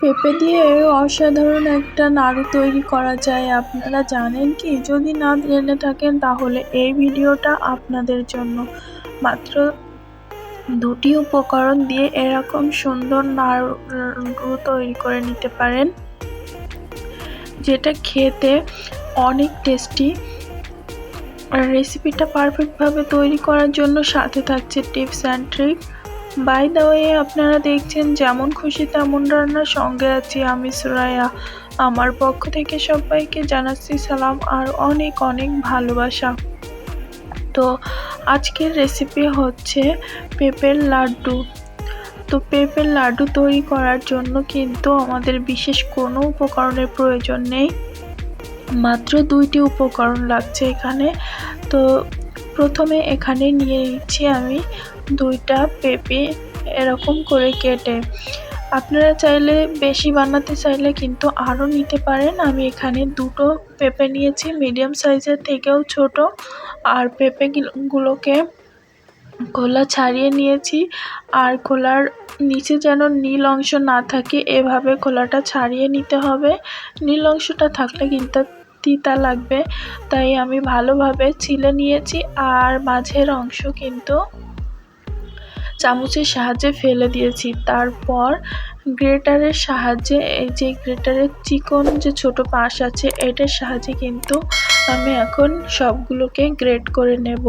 পেঁপে দিয়ে অসাধারণ একটা নাড়ু তৈরি করা যায়। আপনারা জানেন কি? যদি না জেনে থাকেন, তাহলে এই ভিডিওটা আপনাদের জন্য। মাত্র দুটি উপকরণ দিয়ে এরকম সুন্দর নাড়ু তৈরি করে নিতে পারেন, যেটা খেতে অনেক টেস্টি রেসিপিটা পারফেক্টভাবে তৈরি করার জন্য সাথে থাকছে tips and trick by the way আপনারা দেখছেন যেমন খুশি তেমন রান্নার সঙ্গে আছি আমি সুরায়া আমার পক্ষ থেকে সবাইকে জানাচ্ছি সালাম আর অনেক অনেক ভালোবাসা। তো আজকের রেসিপি হচ্ছে পেঁপের লাড্ডু। তো পেঁপের লাড্ডু তৈরি করার জন্য কিন্তু আমাদের বিশেষ কোনো উপকরণের প্রয়োজন নেই। মাত্র দুইটি উপকরণ লাগছে এখানে। তো প্রথমে এখানে নিয়ে নিচ্ছি আমি দুইটা পেঁপে এরকম করে কেটে। আপনারা চাইলে বেশি বানাতে চাইলে কিন্তু আরও নিতে পারেন। আমি এখানে দুটো পেঁপে নিয়েছি, মিডিয়াম সাইজের থেকেও ছোট। আর পেঁপেগুলোকে খোলা ছাড়িয়ে নিয়েছি। আর খোলার নিচে যেন নীল অংশ না থাকে, এভাবে খোলাটা ছাড়িয়ে নিতে হবে। নীল অংশটা থাকলে কিন্তু তিতা লাগবে। তাই আমি ভালোভাবে ছিলে নিয়েছি। আর মাঝের অংশ কিন্তু চামচের সাহায্যে ফেলে দিয়েছি। তারপর গ্রেটারের সাহায্যে, এই যে গ্রেটারের চিকন যে ছোট পাশ আছে, এটার সাহায্যে কিন্তু আমি এখন সবগুলোকে গ্রেট করে নেব।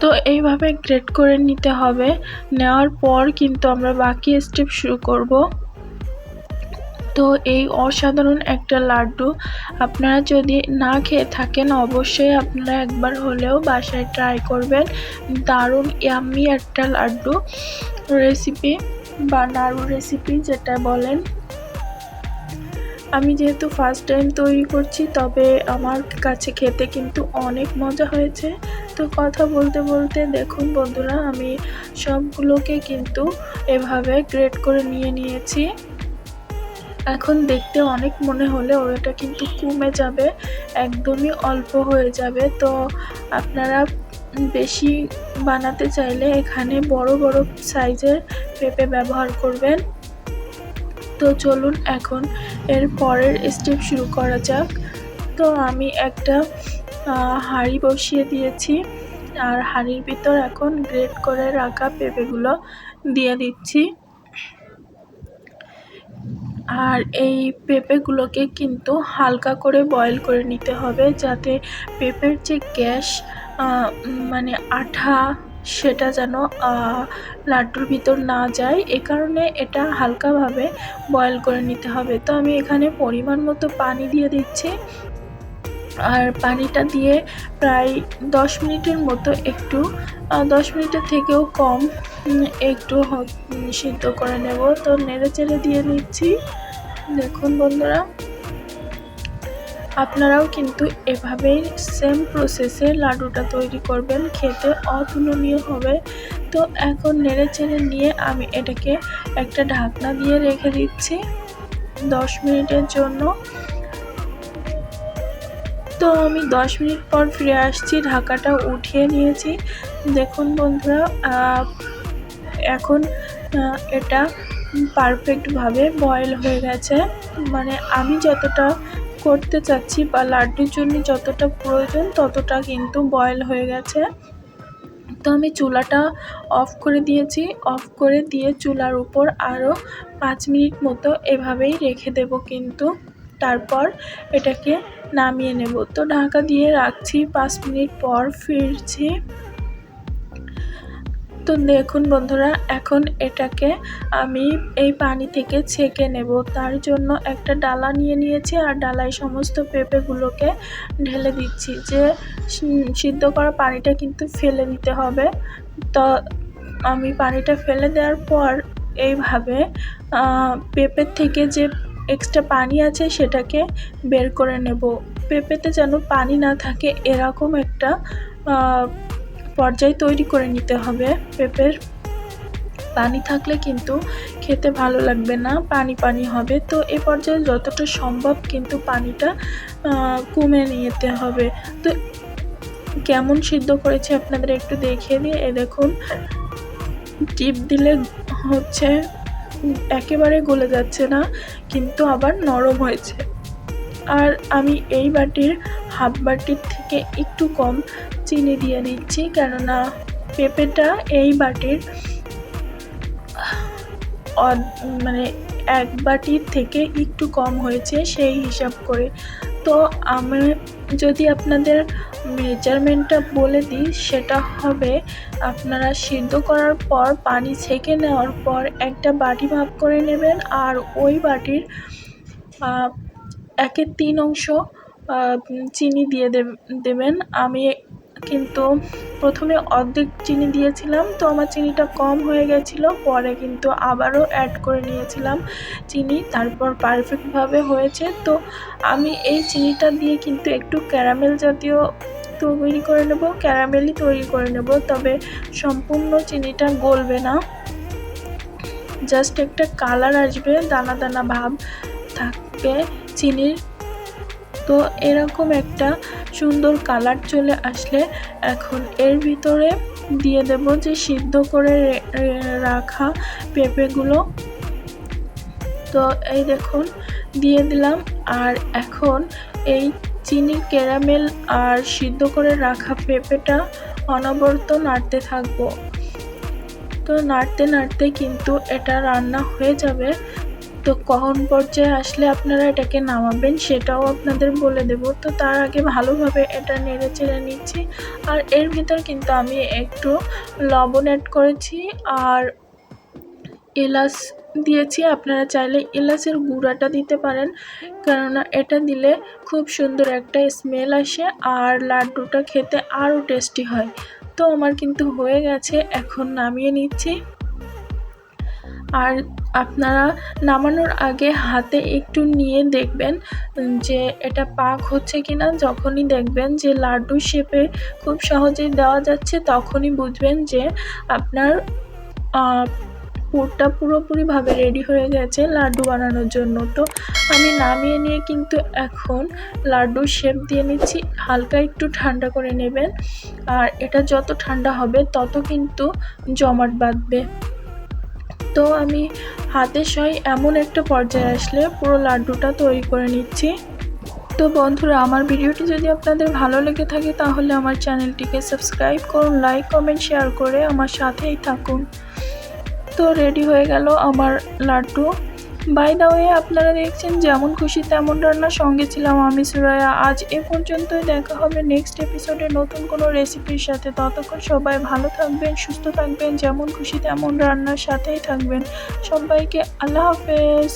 তো এইভাবে গ্রেট করে নিতে হবে। নেওয়ার পর কিন্তু আমরা বাকি স্টেপ শুরু করব। তো এই অসাধারণ একটা লাড্ডু আপনারা যদি না খেয়ে থাকেন, অবশ্যই আপনারা একবার হলেও বাসায় ট্রাই করবেন। দারুণ ইয়াম্মি একটা লাড্ডু রেসিপি বা নাড়ু রেসিপি যেটা বলেন। আমি যেহেতু ফার্স্ট টাইম তৈরি করছি, তবে আমার কাছে খেতে কিন্তু অনেক মজা হয়েছে। তো কথা বলতে বলতে দেখুন বন্ধুরা, আমি সবগুলোকে কিন্তু এভাবে গ্রেড করে নিয়ে নিয়েছি। এখন দেখতে অনেক মনে হলেও ওটা কিন্তু কমে যাবে, একদমই অল্প হয়ে যাবে। তো আপনারা বেশি বানাতে চাইলে এখানে বড় বড় সাইজের পেঁপে ব্যবহার করবেন। তো চলুন এখন এর পরের স্টেপ শুরু করা যাক। তো আমি একটা হাঁড়ি বসিয়ে দিয়েছি আর হাঁড়ির ভিতর এখন গ্রেট করে রাখা পেঁপেগুলো দিয়ে দিচ্ছি। আর এই পেঁপেগুলোকে কিন্তু হালকা করে বয়েল করে নিতে হবে যাতে পেঁপের যে গ্যাস মানে আঠা সেটা যেন লাড্ডুর ভিতর না যায়, এ কারণে এটা হালকাভাবে বয়েল করে নিতে হবে। তো আমি এখানে পরিমাণ মতো পানি দিয়ে দিচ্ছি। আর পানিটা দিয়ে প্রায় দশ মিনিটের মতো একটু দশ মিনিটের থেকেও কম একটু সিদ্ধ করে নেব। তো নেড়ে চেড়ে দিয়ে নিচ্ছি। দেখুন বন্ধুরা, আপনারাও কিন্তু এভাবেই সেম প্রসেসে লাড্ডুটা তৈরি করবেন, খেতে অতুলনীয় হবে। তো এখন নেড়ে চেড়ে নিয়ে আমি এটাকে একটা ঢাকনা দিয়ে রেখে দিচ্ছি দশ মিনিটের জন্য। তো আমি দশ মিনিট পর ফিরে আসছি, ঢাকাটা উঠিয়ে নিয়েছি। দেখুন বন্ধুরা এখন এটা পারফেক্টভাবে বয়েল হয়ে গেছে। মানে আমি যতটা করতে চাচ্ছি বা লাড্ডুর জন্য যতটা প্রয়োজন, ততটা কিন্তু বয়েল হয়ে গেছে। তো আমি চুলাটা অফ করে দিয়েছি। অফ করে দিয়ে চুলার উপর আরও পাঁচ মিনিট মতো এভাবেই রেখে দেব কিন্তু। তারপর এটাকে নামিয়ে নেব। তো ঢাকা দিয়ে রাখছি। পাঁচ মিনিট পর ফিরছি। তো দেখুন বন্ধুরা, এখন এটাকে আমি এই পানি থেকে ছেঁকে নেব। তার জন্য একটা ডালা নিয়ে নিয়েছি আর ডালায় সমস্ত পেঁপেগুলোকে ঢেলে দিচ্ছি যে সিদ্ধ করা পানিটা কিন্তু ফেলে দিতে হবে। তো আমি পানিটা ফেলে দেওয়ার পর এইভাবে পেঁপের থেকে যে এক্সট্রা পানি আছে সেটাকে বের করে নেব। পেঁপেতে যেন পানি না থাকে, এরকম একটা পর্যায় তৈরি করে নিতে হবে পেঁপের। পানি থাকলে কিন্তু খেতে ভালো লাগবে না, পানি পানি হবে। তো এ পর্যায়ে যতটা সম্ভব কিন্তু পানিটা কমে নিতে হবে। তো কেমন সিদ্ধ করেছে আপনাদের একটু দেখিয়ে দিয়ে এ দেখুন, টিপ দিলে হচ্ছে, একেবারে গলে যাচ্ছে না, কিন্তু আবার নরম হয়েছে। আর আমি এই বাটির হাফ বাটির থেকে একটু কম চিনি দিয়ে দিচ্ছি কেননা পেঁপেটা এই বাটির মানে এক বাটির থেকে একটু কম হয়েছে সেই হিসাব করে। তো আমি যদি আপনাদের মেজারমেন্টটা বলে দিই, সেটা হবে আপনারা সিদ্ধ করার পর পানি ছেঁকে নেওয়ার পর একটা বাটি ভাগ করে নেবেন আর ওই বাটির একের তিন অংশ চিনি দিয়ে দেব- দেবেন। আমি কিন্তু প্রথমে অর্ধেক চিনি দিয়েছিলাম, তো আমার চিনিটা কম হয়ে গেছিল। পরে কিন্তু আবারও অ্যাড করে নিয়েছিলাম চিনি, তারপর পারফেক্টভাবে হয়েছে। তো আমি এই চিনিটা দিয়ে কিন্তু একটু ক্যারামেল জাতীয় তৈরি করে নেব ক্যারামেলই তৈরি করে নেব, তবে সম্পূর্ণ চিনিটা গলবে না। জাস্ট একটা কালার আসবে, দানা দানা ভাব। থাকবে চিনির। তো এরকম একটা সুন্দর কালার চলে আসলে এখন এর ভিতরে দিয়ে দেব যে সিদ্ধ করে রাখা পেঁপেগুলো। তো এই দেখুন, দিয়ে দিলাম। আর এখন এই চিনি, ক্যারামেল আর সিদ্ধ করে রাখা পেঁপেটা অনবরত নাড়তে থাকব। তো নাড়তে নাড়তে কিন্তু এটা রান্না হয়ে যাবে। তো কখন পর্যায়ে আসলে আপনারা এটাকে নামাবেন সেটাও আপনাদের বলে দেব। তো তার আগে ভালোভাবে এটা নেড়ে চেড়ে নিচ্ছি। আর এর ভিতর কিন্তু আমি একটু লবণ অ্যাড করেছি আর এলাচ দিয়েছি। আপনারা চাইলে এলাচের গুঁড়াটা দিতে পারেন। কেননা এটা দিলে খুব সুন্দর একটা স্মেল আসে আর লাড্ডুটা খেতে আরও টেস্টি হয়। তো আমার কিন্তু হয়ে গেছে, এখন নামিয়ে নিচ্ছি। আর আপনারা নামানোর আগে হাতে একটু নিয়ে দেখবেন যে এটা পাক হচ্ছে কি না যখনই দেখবেন যে লাড্ডু শেপে খুব সহজেই দেওয়া যাচ্ছে, তখনই বুঝবেন যে আপনার পুরটা পুরোপুরিভাবে রেডি হয়ে গেছে লাড্ডু বানানোর জন্য। তো আমি নামিয়ে নিয়ে কিন্তু এখন লাড্ডুর শেপ দিয়ে নিচ্ছি। হালকা একটু ঠান্ডা করে নেবেন। আর এটা যত ঠান্ডা হবে, তত কিন্তু জমাট বাঁধবে। তো আমি হাতে সই এমন একটা পর্যায়ে আসলে পুরো লাড্ডুটা তৈরি করে নিচ্ছি। তো বন্ধুরা, আমার ভিডিওটি যদি আপনাদের ভালো লেগে থাকে তাহলে আমার চ্যানেলটিকে সাবস্ক্রাইব করুন, লাইক, কমেন্ট, শেয়ার করে আমার সাথেই থাকুন। তো রেডি হয়ে গেল আমার লাড্ডু। বাই দা ওয়ে আপনারা দেখছেন যেমন খুশি তেমন রান্নার সঙ্গে ছিলাম আমি সুরায়া আজ এ পর্যন্তই দেখা হবে নেক্সট এপিসোডে নতুন কোনো রেসিপির সাথে। ততক্ষণ সবাই ভালো থাকবেন, সুস্থ থাকবেন, যেমন খুশি তেমন রান্নার সাথেই থাকবেন। সবাইকে আল্লাহ হাফেজ।